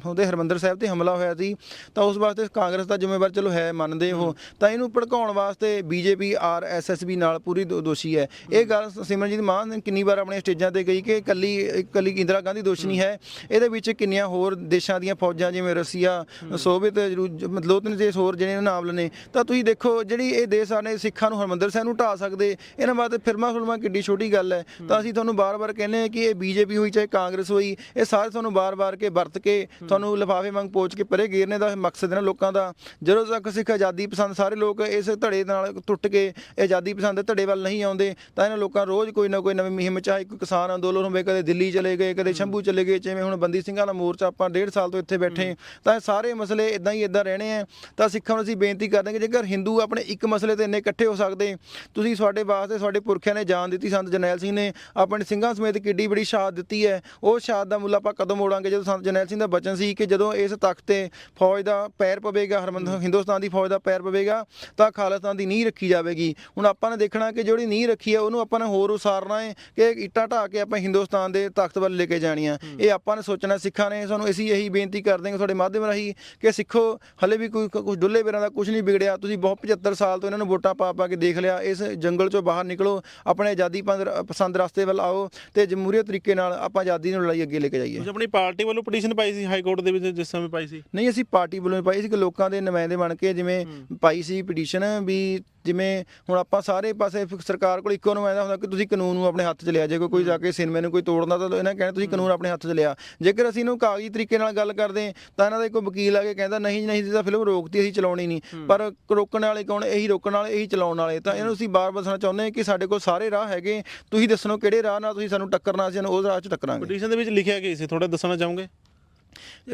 ਉਹਦੇ ਹਰਮੰਦਰ ਸਾਹਿਬ ਤੇ ਹਮਲਾ ਹੋਇਆ ਸੀ ਤਾਂ ਉਸ ਵਾਸਤੇ ਕਾਂਗਰਸ ਦਾ ਜ਼ਿੰਮੇਵਾਰ ਚਲੋ ਹੈ ਮੰਨਦੇ ਉਹ ਤਾਂ ਇਹਨੂੰ ਭੜਕਾਉਣ ਵਾਸਤੇ ਬੀਜੇਪੀ ਆਰਐਸਐਸ ਵੀ ਨਾਲ ਪੂਰੀ ਦੋਸ਼ੀ ਹੈ। ਇਹ ਗੱਲ ਸਿਮਰਨਜੀਤ ਮਾਨ ਨੇ ਕਿੰਨੀ ਵਾਰ ਆਪਣੀਆਂ ਸਟੇਜਾਂ ਤੇ ਗਈ ਕਿ ਕੱਲੀ ਕੱਲੀ ਇੰਦਰਾ ਗਾਂਧੀ ਦੋਸ਼ੀ ਨਹੀਂ ਹੈ। ਇਹਦੇ ਵਿੱਚ ਕਿੰਨੀਆਂ ਹੋਰ ਦੇਸ਼ਾਂ ਦੀਆਂ ਫੌਜਾਂ ਜਿਵੇਂ ਰਸੀਆ ਸੋਵੀਅਤ ਮਤਲਬ ਦੋ ਤਿੰਨ ਦੇਸ਼ ਹੋਰ ਜਿਹੜੇ ਨਾਮ ਲੈਣੇ ਤਾਂ ਤੁਸੀਂ ਦੇਖੋ ਜਿਹੜੀ ਇਹ ਦੇਸ਼ ਆਨੇ ਸਿੱਖਾਂ ਨੂੰ ਹਰਮੰਦਰ ਸਾਹਿਬ ਨੂੰ ਢਾ ਸਕਦੇ ਇਹਨਾਂ ਵਾਸਤੇ ਫਿਰਮਾ ਫਿਲਮਾਂ ਕਿੱਡੀ ਛੋਟੀ ਗੱਲ ਹੈ। ਤਾਂ ਅਸੀਂ ਤੁਹਾਨੂੰ ਬਾਰ-ਬਾਰ ਕਹਿੰਦੇ ਹਾਂ ਕਿ ਇਹ ਬੀਜੇਪੀ ਹੋਈ ਚਾਹੇ ਕਾਂਗਰਸ ਹੋਈ ਇਹ ਸਾਰੇ ਤੁਹਾਨੂੰ ਬਾਰ-ਬਾਰ ਕੇ ਵਰਤ ਕੇ ਤੁਹਾਨੂੰ ਲਿਫਾਫੇ ਵਾਂਗ ਪੋਚ ਕੇ ਪਰੇ ਗੇਰਨੇ ਦਾ ਮਕਸਦ ਹੈ ਨਾ ਲੋਕਾਂ ਦਾ। ਜਦੋਂ ਤੱਕ ਸਿੱਖ ਆਜ਼ਾਦੀ ਪਸੰਦ ਸਾਰੇ ਲੋਕ ਇਸ ਧੜੇ ਨਾਲ ਟੁੱਟ ਕੇ ਆਜ਼ਾਦੀ ਪਸੰਦ ਦੇ ਧੜੇ ਵੱਲ ਨਹੀਂ ਆਉਂਦੇ ਤਾਂ ਇਹਨਾਂ ਲੋਕਾਂ ਰੋਜ਼ ਕੋਈ ਨਾ ਕੋਈ ਨਵੀਂ ਮੁਹਿੰਮ ਚਾਹੇ ਕੋਈ ਕਿਸਾਨ ਅੰਦੋਲਨ ਹੋਵੇ ਕਦੇ ਦਿੱਲੀ ਚਲੇ ਗਏ ਕਦੇ ਸ਼ੰਭੂ ਚਲੇ ਗਏ ਜਿਵੇਂ ਹੁਣ ਬੰਦੀ ਸਿੰਘਾਂ ਦਾ ਮੋਰਚਾ ਆਪਾਂ ਡੇਢ ਸਾਲ ਤੋਂ ਇੱਥੇ ਬੈਠੇ ਤਾਂ ਇਹ ਸਾਰੇ ਮਸਲੇ ਇਦਾਂ ਹੀ ਇਦਾਂ ਰਹਿਣੇ ਆ। ਤਾਂ ਸਿੱਖਾਂ ਨੂੰ ਅਸੀਂ ਬੇਨਤੀ ਕਰਦੇ ਹਾਂ ਕਿ ਜੇਕਰ ਹਿੰਦੂ ਆਪਣੇ ਇੱਕ ਮਸਲੇ ਤੇ ਇੰਨੇ ਇਕੱਠੇ ਹੋ ਸਕਦੇ ਤੁਸੀਂ ਤੁਹਾਡੇ ਵਾਸਤੇ ਤੁਹਾਡੇ ਪੁਰਖਿਆਂ ਨੇ ਜਾਨ ਦਿੱਤੀ ਸੰਤ ਜਰਨੈਲ ਸਿੰਘ ਨੇ ਆਪਣੇ ਸਿੰਘਾਂ ਸਮੇਤ ਕਿੱਡੀ ਬੜੀ ਸ਼ਹਾਦਤ ਦਿੱਤੀ ਹੈ। ਉਹ ਸ਼ਹਾਦਤ ਦਾ ਮੁੱਲ ਆਪਾਂ ਕਦੋਂ ਮੋੜਾਂਗੇ? ਜਦੋਂ ਸੰਤ ਜਰਨੈਲ ਸਿੰਘ ਦਾ ਬਚਨ ਸੀ ਕਿ ਜਦੋਂ ਇਸ ਤਖਤ ਤੇ ਫੌਜ ਦਾ ਪੈਰ ਪਵੇਗਾ ਹਰਮੰਦਰ ਹਿੰਦੁਸਤਾਨ ਦੀ ਫੌਜ ਦਾ ਪੈਰ ਪਵੇਗਾ ਤਾਂ ਖਾਲਿਸਤਾਨ ਦੀ ਨੀਂਹ ਰੱਖੀ ਜਾਵੇਗੀ। ਹੁਣ ਆਪਾਂ ਨੇ ਦੇਖਣਾ ਕਿ ਜਿਹੜੀ ਨੀਂਹ ਰੱਖੀ ਹੈ ਉਹਨੂੰ ਆਪਾਂ ਨੇ ਹੋਰ ਉਸਾਰਨਾ ਹੈ ਕਿ ਇੱਟਾਂ ਢਾ ਕੇ ਆਪਾਂ ਹਿੰਦੁਸਤਾਨ ਦੇ ਤਖਤ ਵੱਲ ਲੈ ਕੇ ਜਾਣੀਆਂ। ਇਹ ਆਪਾਂ ਨੇ ਸੋਚਣਾ ਸਿੱਖਾਂ ਨੇ ਸਾਨੂੰ ਅਸੀਂ ਇਹੀ ਬੇਨਤੀ ਕਰਦੇ ਹਾਂ ਤੁਹਾਡੇ ਮਾਧਿਅਮ ਰਾਹੀਂ ਕਿ ਸਿੱਖੋ ਹਲੇ ਵੀ ਕੋਈ ਕੁਝ ਡੁੱਲੇ ਬੇਰਾਂ ਦਾ ਕੁਝ ਨਹੀਂ ਵਿਗੜਿਆ। ਤੁਸੀਂ ਬਹੁਤ 75 ਸਾਲ ਤੋਂ ਇਹਨਾਂ ਨੂੰ ਵੋਟਾਂ ਪਾ ਪਾ ਕੇ ਦੇਖ ਲਿਆ। ਇਸ ਜੰਗਲ ਚੋਂ ਬਾਹਰ ਨਿਕਲੋ ਆਪਣੇ ਆਜ਼ਾਦੀ ਪਸੰਦ ਰਸਤੇ ਵੱਲ ਆਓ ਤੇ ਜਮਹੂਰੀਅਤ ਤਰੀਕੇ ਨਾਲ ਆਪਾਂ ਆਜ਼ਾਦੀ ਨੂੰ ਲੜਾਈ ਅੱਗੇ ਲੈ ਕੇ ਜਾਈਏ। ਤੁਸੀਂ ਆਪਣੀ ਪਾਰਟੀ ਵੱਲੋਂ ਪਟੀਸ਼ਨ ਪਾਈ ਸੀ ਹਾਈ ਕੋਰਟ ਦੇ ਵਿੱਚ ਜਿਸ ਸਮੇਂ ਪਾਈ ਸੀ? ਨਹੀਂ ਅਸੀਂ ਪਾਰਟੀ ਵੱਲੋਂ ਹੀ ਪਾਈ ਸੀ ਕਿ ਲੋਕਾਂ ਦੇ ਨੁਮਾਇੰਦੇ ਬਣ ਕੇ ਜਿਵੇਂ ਪਾਈ ਸੀ ਪਟੀਸ਼ਨ ਵੀ ਜਿਵੇਂ ਹੁਣ ਆਪਾਂ ਸਾਰੇ ਪਾਸੇ ਸਰਕਾਰ ਕੋਲ ਇੱਕੋ ਨੁਮਾਇੰਦਾ ਹੁੰਦਾ ਕਿ ਤੁਸੀਂ ਕਾਨੂੰਨ ਨੂੰ ਆਪਣੇ ਹੱਥ 'ਚ ਲਿਆ ਜੇ ਕੋਈ ਕੋਈ ਜਾ ਕੇ ਸਿਨੇਮੇ ਨੂੰ ਕੋਈ ਤੋੜਨਾ ਤਾਂ ਇਹਨਾਂ ਕਹਿਣਾ ਤੁਸੀਂ ਕਾਨੂੰਨ ਆਪਣੇ ਹੱਥ 'ਚ ਲਿਆ। ਜੇਕਰ ਅਸੀਂ ਇਹਨੂੰ ਕਾਗਜ਼ੀ ਤਰੀਕੇ ਨਾਲ ਗੱਲ ਕਰਦੇ ਤਾਂ ਇਹਨਾਂ ਦਾ ਕੋਈ ਵਕੀਲ ਆ ਕੇ ਕਹਿੰਦਾ ਨਹੀਂ ਨਹੀਂ ਜੀ ਤਾਂ ਫਿਲਮ ਰੋਕਤੀ ਅਸੀਂ ਚਲਾਉਣੀ ਨਹੀਂ। ਪਰ ਰੋਕਣ ਵਾਲੇ ਕੌਣ? ਇਹੀ ਰੋਕਣ ਵਾਲੇ ਇਹੀ ਚਲਾਉਣ ਵਾਲੇ। ਤਾਂ ਇਹਨੂੰ ਅਸੀਂ ਬਾਰ ਦੱਸਣਾ ਚਾਹੁੰਦੇ ਹਾਂ ਕਿ ਸਾਡੇ ਕੋਲ ਸਾਰੇ ਰਾਹ ਹੈਗੇ। ਤੁਸੀਂ ਦੱਸਣੋ ਕਿਹੜੇ ਰਾਹ ਨਾਲ ਤੁਸੀਂ ਸਾਨੂੰ ਟੱਕਰਨਾ ਅਸੀਂ ਉਸ ਰਾਹ 'ਚ ਟੱਕਰਾਂਗੇ। ਪਟੀਸ਼ਨ ਦੇ ਵਿੱਚ ਲਿਖਿਆ ਗਿਆ ਸੀ? ਥੋੜਾ ਦੱਸਣਾ ਚਾਹੋਗੇ?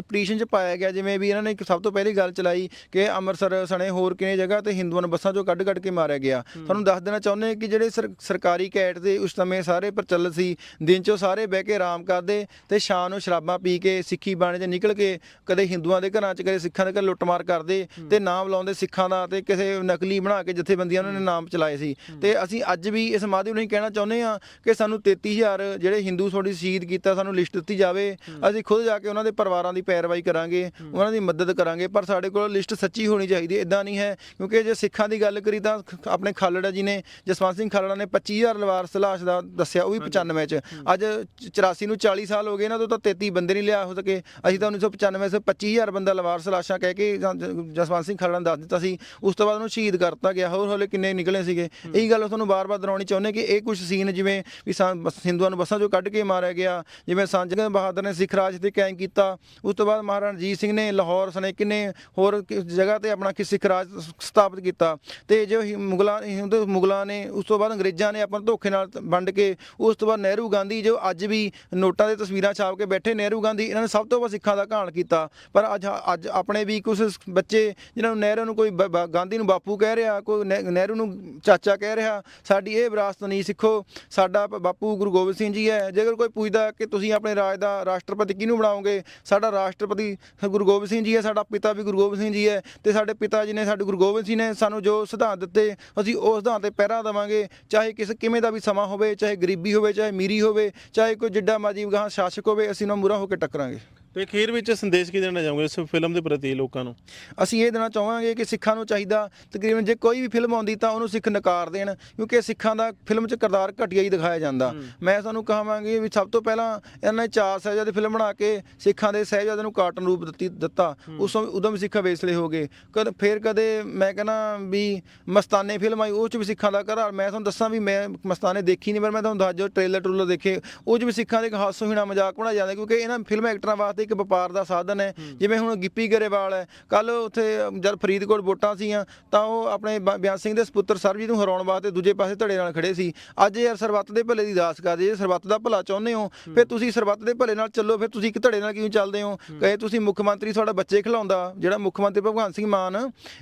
ਪਟੀਸ਼ਨ 'ਚ ਪਾਇਆ ਗਿਆ ਜਿਵੇਂ ਵੀ ਇਹਨਾਂ ਨੇ ਇੱਕ ਸਭ ਤੋਂ ਪਹਿਲੀ ਗੱਲ ਚਲਾਈ ਕਿ ਅੰਮ੍ਰਿਤਸਰ ਸਣੇ ਹੋਰ ਕਿਨੇ ਜਗ੍ਹਾ ਤੇ ਹਿੰਦੂਆਂ ਨੂੰ ਬੱਸਾਂ 'ਚੋਂ ਕੱਢ ਕੱਢ ਕੇ ਮਾਰਿਆ ਗਿਆ। ਤੁਹਾਨੂੰ ਦੱਸ ਦੇਣਾ ਚਾਹੁੰਦੇ ਕਿ ਜਿਹੜੇ ਸਰ- ਸਰਕਾਰੀ ਕੈਟ ਦੇ ਉਸ ਸਮੇਂ ਸਾਰੇ ਪ੍ਰਚਲਿਤ ਸੀ ਦਿਨ 'ਚੋਂ ਸਾਰੇ ਬਹਿ ਕੇ ਆਰਾਮ ਕਰਦੇ ਤੇ ਸ਼ਾਮ ਨੂੰ ਸ਼ਰਾਬਾਂ ਪੀ ਕੇ ਸਿੱਖੀ ਬਾਣੇ 'ਚ ਨਿਕਲ ਕੇ ਕਦੇ ਹਿੰਦੂਆਂ ਦੇ ਘਰਾਂ 'ਚ ਕਦੇ ਸਿੱਖਾਂ ਦੇ ਘਰ ਲੁੱਟਮਾਰ ਕਰਦੇ ਤੇ ਨਾਮ ਲਾਉਂਦੇ ਸਿੱਖਾਂ ਦਾ ਤੇ ਕਿਸੇ ਨਕਲੀ ਬਣਾ ਕੇ ਜਥੇਬੰਦੀਆਂ ਉਹਨਾਂ ਨੇ ਨਾਮ ਚਲਾਏ ਸੀ। ਤੇ ਅਸੀਂ ਅੱਜ ਵੀ ਇਸ ਮਾਧਿਅਮ ਨੂੰ ਹੀ ਕਹਿਣਾ ਚਾਹੁੰਦੇ ਹਾਂ ਕਿ ਸਾਨੂੰ 33000 ਜਿਹੜੇ ਹਿੰਦੂ ਤੁਹਾਡੀ ਸ਼ਹੀਦ ਕੀਤਾ ਸਾਨੂੰ ਲਿਸਟ ਦਿੱਤੀ ਜਾਵੇ। ਅਸੀਂ ਖੁਦ ਜਾ ਕੇ ਉਹਨਾਂ ਦੇ ਪਰਿਵਾਰਾਂ ਦੀ ਪੈਰਵਾਈ ਕਰਾਂਗੇ ਉਹਨਾਂ ਦੀ ਮਦਦ ਕਰਾਂਗੇ ਪਰ ਸਾਡੇ ਕੋਲ ਲਿਸਟ ਸੱਚੀ ਹੋਣੀ ਚਾਹੀਦੀ ਹੈ ਇਦਾਂ ਨਹੀਂ ਹੈ ਕਿਉਂਕਿ ਜੇ ਸਿੱਖਾਂ ਦੀ ਗੱਲ ਕਰੀ ਤਾਂ ਖ- ਆਪਣੇ ਖਾਲੜਾ ਜੀ ਨੇ ਜਸਵੰਤ ਸਿੰਘ ਖਾਲੜਾ ਨੇ 25000 ਲਵਾਰਸ ਲਾਸ਼ ਦਾ ਦੱਸਿਆ ਉਹ ਵੀ 95 ਚ। ਅੱਜ 84 ਨੂੰ 40 ਸਾਲ ਹੋ ਗਏ ਇਹਨਾਂ ਤੋਂ ਤਾਂ 33 ਬੰਦੇ ਨਹੀਂ ਲਿਆ ਹੋ ਸਕੇ। ਅਸੀਂ ਤਾਂ 1995 ਸੇ 25000 ਬੰਦਾ ਲਵਾਰਸ ਲਾਸ਼ਾਂ ਕਹਿ ਕੇ ਜਾਂ ਜ- ਜਸਵੰਤ ਸਿੰਘ ਖਾਲੜਾ ਨੇ ਦੱਸ ਦਿੱਤਾ ਸੀ। ਉਸ ਤੋਂ ਬਾਅਦ ਉਹਨੂੰ ਸ਼ਹੀਦ ਕਰਤਾ ਗਿਆ ਹੋਰ ਹੌਲੇ ਕਿੰਨੇ ਨਿਕਲੇ ਸੀਗੇ। ਇਹੀ ਗੱਲ ਤੁਹਾਨੂੰ ਬਾਰ-ਬਾਰ ਦੁਹਰਾਉਣੀ ਚਾਹੁੰਦੇ ਕਿ ਇਹ ਕੁਝ ਸੀਨ ਜਿਵੇਂ ਵੀ ਸਾ- ਬਸ ਹਿੰਦੂਆਂ ਨੂੰ ਬੱਸਾਂ ਚੋਂ ਕੱਢ ਕੇ ਮਾਰਿਆ ਗਿਆ ਜਿਵੇਂ ਸੰਜਗ ਬਹਾਦਰ ਨੇ ਸਿੱਖ ਰਾਜ ਤੇ ਕਾਇਮ ਕੀਤਾ ਉਸ ਤੋਂ ਬਾਅਦ ਮਹਾਰਾਣਾ ਰਣਜੀਤ ਸਿੰਘ ਨੇ ਲਾਹੌਰ ਸਨੇ ਕਿੰਨੇ ਹੋਰ ਕਿ- ਜਗ੍ਹਾ ਤੇ ਆਪਣਾ ਕਿ ਸਿੱਖ ਰਾਜ ਸਥਾਪਿਤ ਕੀਤਾ। ਤੇ ਜੋ ਹੀ ਮੁਗਲਾਂ, ਹਿੰਦੂ ਮੁਗਲਾਂ ਨੇ ਉਸ ਤੋਂ ਬਾਅਦ ਅੰਗਰੇਜ਼ਾਂ ਨੇ ਆਪਣਾ ਧੋਖੇ ਨਾਲ ਵੰਡ ਕੇ ਉਸ ਤੋਂ ਬਾਅਦ ਨਹਿਰੂ ਗਾਂਧੀ ਜੋ ਅੱਜ ਵੀ ਨੋਟਾਂ ਦੇ ਤਸਵੀਰਾਂ ਛਾਪ ਕੇ ਬੈਠੇ, ਨਹਿਰੂ ਗਾਂਧੀ ਇਹਨਾਂ ਨੇ ਸਭ ਤੋਂ ਵੱਧ ਸਿੱਖਾਂ ਦਾ ਘਾਣ ਕੀਤਾ। ਪਰ ਅੱਜ ਅੱਜ ਆਪਣੇ ਵੀ ਕੁਝ ਬੱਚੇ ਜਿਨ੍ਹਾਂ ਨੂੰ ਨਹਿਰੂ ਨੂੰ ਕੋਈ ਬ- ਬ- ਗਾਂਧੀ ਨੂੰ ਬਾਪੂ ਕਹਿ ਰਿਹਾ, ਕੋਈ ਨਹਿ- ਨਹਿਰੂ ਨੂੰ ਚਾਚਾ ਕਹਿ ਰਿਹਾ, ਸਾਡੀ ਇਹ ਵਿਰਾਸਤ ਨਹੀਂ ਸਿੱਖੋ, ਸਾਡਾ ਬਾਪੂ ਗੁਰੂ ਗੋਬਿੰਦ ਸਿੰਘ ਜੀ ਹੈ, ਜੇਕਰ ਕੋਈ ਪੁੱਛਦਾ ਕਿ ਤੁਸੀਂ ਆਪਣੇ ਰਾਜ ਦਾ ਰਾਸ਼ਟਰਪਤੀ ਕਿਹਨੂੰ ਬਣਾਓਗੇ ਸਾਡਾ ਰਾਸ਼ਟਰਪਤੀ ਗੁਰੂ ਗੋਬਿੰਦ ਸਿੰਘ ਜੀ ਹੈ, ਸਾਡਾ ਪਿਤਾ ਵੀ ਗੁਰੂ ਗੋਬਿੰਦ ਸਿੰਘ ਜੀ ਹੈ ਤੇ ਸਾਡੇ ਪਿਤਾ ਜੀ ਨੇ, ਸਾਡੇ ਗੁਰੂ ਗੋਬਿੰਦ ਸਿੰਘ ਨੇ ਸਾਨੂੰ ਜੋ ਸਿਧਾਂਤ ਦਿੱਤੇ, ਅਸੀਂ ਉਸ ਸਿਧਾਂਤ ਤੇ ਪਹਿਰਾ ਦੇਵਾਂਗੇ, ਚਾਹੇ ਕਿਸੇ ਕਿਵੇਂ ਦਾ ਵੀ ਸਮਾਂ ਹੋਵੇ, ਚਾਹੇ ਗਰੀਬੀ ਹੋਵੇ, ਚਾਹੇ ਮੀਰੀ ਹੋਵੇ, ਚਾਹੇ ਕੋਈ ਜਿੱਡਾ ਮਰਜ਼ੀ ਗਾਂ ਸ਼ਾਸਕ ਹੋਵੇ, ਅਸੀਂ ਉਹਨਾਂ ਮੂਹਰਾ ਹੋ ਕੇ ਟੱਕਰਾਂਗੇ। ਤੇ ਅਖੀਰ ਵਿੱਚ ਸੰਦੇਸ਼ ਕੀ ਦੇਣਾ ਚਾਹੋਗੇ ਇਸ ਫਿਲਮ ਦੇ ਪ੍ਰਤੀ ਲੋਕਾਂ ਨੂੰ? ਅਸੀਂ ਇਹ ਦੇਣਾ ਚਾਹਾਂਗੇ ਕਿ ਸਿੱਖਾਂ ਨੂੰ ਚਾਹੀਦਾ ਤਕਰੀਬਨ ਜੇ ਕੋਈ ਵੀ ਫਿਲਮ ਆਉਂਦੀ ਤਾਂ ਉਹਨੂੰ ਸਿੱਖ ਨਕਾਰ ਦੇਣ ਕਿਉਂਕਿ ਸਿੱਖਾਂ ਦਾ ਫਿਲਮ 'ਚ ਕਿਰਦਾਰ ਘਟੀਆ ਹੀ ਦਿਖਾਇਆ ਜਾਂਦਾ। ਮੈਂ ਤੁਹਾਨੂੰ ਕਹਾਂਗੀ ਵੀ ਸਭ ਤੋਂ ਪਹਿਲਾਂ ਇਹਨਾਂ ਨੇ ਚਾਰ ਸਾਹਿਬਜ਼ਾਦੇ ਫਿਲਮ ਬਣਾ ਕੇ ਸਿੱਖਾਂ ਦੇ ਸਾਹਿਬਜ਼ਾਦੇ ਨੂੰ ਕਾਰਟੂਨ ਰੂਪ ਦਿੱਤੀ ਦਿੱਤਾ। ਉਸ ਤੋਂ ਉਦੋਂ ਵੀ ਸਿੱਖ ਵੇਸਲੇ ਹੋ ਗਏ। ਕਦ ਫਿਰ ਕਦੇ ਮੈਂ ਕਹਿੰਦਾ ਵੀ ਮਸਤਾਨੇ ਫਿਲਮ ਆਈ ਉਹ 'ਚ ਵੀ ਸਿੱਖਾਂ ਦਾ ਘਰ ਮੈਂ ਤੁਹਾਨੂੰ ਦੱਸਾਂ ਵੀ ਮੈਂ ਮਸਤਾਨੇ ਦੇਖੀ ਨਹੀਂ ਪਰ ਮੈਂ ਤੁਹਾਨੂੰ ਦੱਸ ਜੋ ਟ੍ਰੇਲਰ ਟਰੂਲਰ ਦੇਖੇ ਉਹ 'ਚ ਵੀ ਸਿੱਖਾਂ ਦੇ ਹਾਸੋ ਹੀਣਾ ਮਜ਼ਾਕ ਬਣਾਇਆ ਜਾਂਦਾ ਕਿਉਂਕਿ ਇਹਨਾਂ ਫਿਲਮ ਐਕਟਰਾਂ ਵਾਸਤੇ ਇੱਕ ਵਪਾਰ ਦਾ ਸਾਧਨ ਹੈ। ਜਿਵੇਂ ਹੁਣ ਗਿੱਪੀ ਗਰੇਵਾਲ ਹੈ। ਕੱਲ ਉੱਥੇ ਜਦ ਫਰੀਦਕੋਟ ਵੋਟਾਂ ਸੀਆਂ ਤਾਂ ਉਹ ਆਪਣੇ ਬਿਆਨ ਸਿੰਘ ਦੇ ਸੁਪੁੱਤਰ ਸਰਬਜੀਤ ਨੂੰ ਹਰਾਉਣ ਵਾਸਤੇ ਦੂਜੇ ਪਾਸੇ ਧੜੇ ਨਾਲ ਖੜੇ ਸੀ। ਅੱਜ ਯਾਰ ਸਰਬੱਤ ਦੇ ਭਲੇ ਦੀ ਦਾਸ ਕਰਦੇ ਜੇ ਸਰਬੱਤ ਦਾ ਭਲਾ ਚਾਹੁੰਦੇ ਹੋ ਫਿਰ ਤੁਸੀਂ ਸਰਬੱਤ ਦੇ ਭਲੇ ਨਾਲ ਚੱਲੋ ਫਿਰ ਤੁਸੀਂ ਇੱਕ ਧੜੇ ਨਾਲ ਕਿਉਂ ਚੱਲਦੇ ਹੋ? ਕਹੇ ਤੁਸੀਂ ਮੁੱਖ ਮੰਤਰੀ ਤੁਹਾਡਾ ਬੱਚੇ ਖਿਲਾਉਂਦਾ ਜਿਹੜਾ ਮੁੱਖ ਮੰਤਰੀ ਭਗਵੰਤ ਸਿੰਘ ਮਾਨ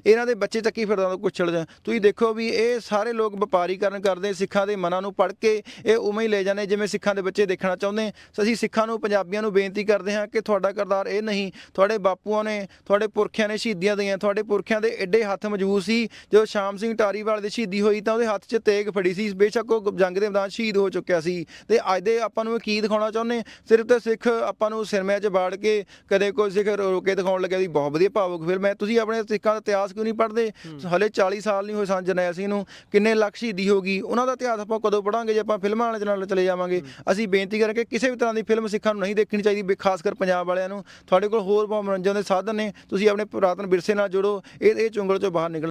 ਇਹਨਾਂ ਦੇ ਬੱਚੇ ਚੱਕੀ ਫਿਰਦਾ ਕੁਛੜ ਜਾ। ਤੁਸੀਂ ਦੇਖੋ ਵੀ ਇਹ ਸਾਰੇ ਲੋਕ ਵਪਾਰੀਕਰਨ ਕਰਦੇ ਸਿੱਖਾਂ ਦੇ ਮਨਾਂ ਨੂੰ ਪੜ ਕੇ ਇਹ ਉਵੇਂ ਹੀ ਲੈ ਜਾਂਦੇ ਜਿਵੇਂ ਸਿੱਖਾਂ ਦੇ ਬੱਚੇ ਦੇਖਣਾ ਚਾਹੁੰਦੇ। ਸੋ ਅਸੀਂ ਸਿੱਖਾਂ ਨੂੰ ਪੰਜਾਬੀਆਂ ਨੂੰ ਬੇਨਤੀ ਕਰਦੇ ਹਾਂ ਕਿ ਤੁਹਾਡਾ ਕਰਦਾਰ ਇਹ ਨਹੀਂ। ਤੁਹਾਡੇ ਬਾਪੂਆਂ ਨੇ ਤੁਹਾਡੇ ਪੁਰਖਿਆਂ ਨੇ ਸ਼ਹੀਦੀਆਂ ਦਈਆਂ। ਤੁਹਾਡੇ ਪੁਰਖਿਆਂ ਦੇ ਐਡੇ ਹੱਥ ਮਜ਼ਬੂਤ ਸੀ ਜਦੋਂ ਸ਼ਾਮ ਸਿੰਘ ਟਾਰੀਵਾਲ ਦੀ ਸ਼ਹੀਦੀ ਹੋਈ ਤਾਂ ਉਹਦੇ ਹੱਥ 'ਚ ਤੇਗ ਫੜੀ ਸੀ। ਬੇਸ਼ੱਕ ਉਹ ਜੰਗ ਦੇ ਮੈਦਾਨ ਸ਼ਹੀਦ ਹੋ ਚੁੱਕਿਆ ਸੀ। ਤੇ ਅੱਜ ਦੇ ਆਪਾਂ ਨੂੰ ਕੀ ਦਿਖਾਉਣਾ ਚਾਹੁੰਦੇ ਸਿਰਫ ਤੇ ਸਿੱਖ ਆਪਾਂ ਨੂੰ ਸਿਰਮਿਆਂ 'ਚ ਬਾੜ ਕੇ ਕਦੇ ਕੋਈ ਸਿੱਖ ਰੋ ਕੇ ਦਿਖਾਉਣ ਲੱਗਿਆ ਵੀ ਬਹੁਤ ਵਧੀਆ ਭਾਵੁਕ ਫਿਰ ਮੈਂ ਤੁਸੀਂ ਆਪਣੇ ਸਿੱਖਾਂ ਦਾ ਇਤਿਹਾਸ ਕਿਉਂ ਨਹੀਂ ਪੜ੍ਹਦੇ? ਹਲੇ 40 ਸਾਲ ਨਹੀਂ ਹੋਏ ਸਨ ਜਰਨੈਲ ਸਿੰਘ ਨੂੰ। ਕਿੰਨੇ ਲੱਖ ਸ਼ਹੀਦੀ ਹੋ ਗਈ। ਉਹਨਾਂ ਦਾ ਇਤਿਹਾਸ ਆਪਾਂ ਕਦੋਂ ਪੜਾਂਗੇ ਜੇ ਆਪਾਂ ਫਿਲਮਾਂ ਵਾਲੇ ਨਾਲ ਚਲੇ ਜਾਵਾਂਗੇ ਅਸੀਂ ਬੇਨਤੀ ਕਰਾਂਗੇ ਕਿਸੇ ਵੀ ਤਰ੍ਹਾਂ ਦੀ ਫਿਲਮ ਸਿੱਖਾਂ ਨੂੰ ਨਹੀਂ ਦੇਖਣੀ ਚਾਹੀਦੀ ਖਾਸ ਕਰ ਪੰਜਾਬ ਵਾਲਿਆਂ ਨੂੰ। ਤੁਹਾਡੇ ਕੋਲ ਹੋਰ ਬਹੁਤ ਮਨੋਰੰਜਨ ਦੇ ਸਾਧਨ ਨੇ। ਤੁਸੀਂ ਆਪਣੇ ਪੁਰਾਤਨ ਵਿਰਸੇ ਨਾਲ ਜੁੜੋ। ਇਹ ਇਹ ਚੁੰਗਲ ਚੋਂ ਬਾਹਰ ਨਿਕਲ।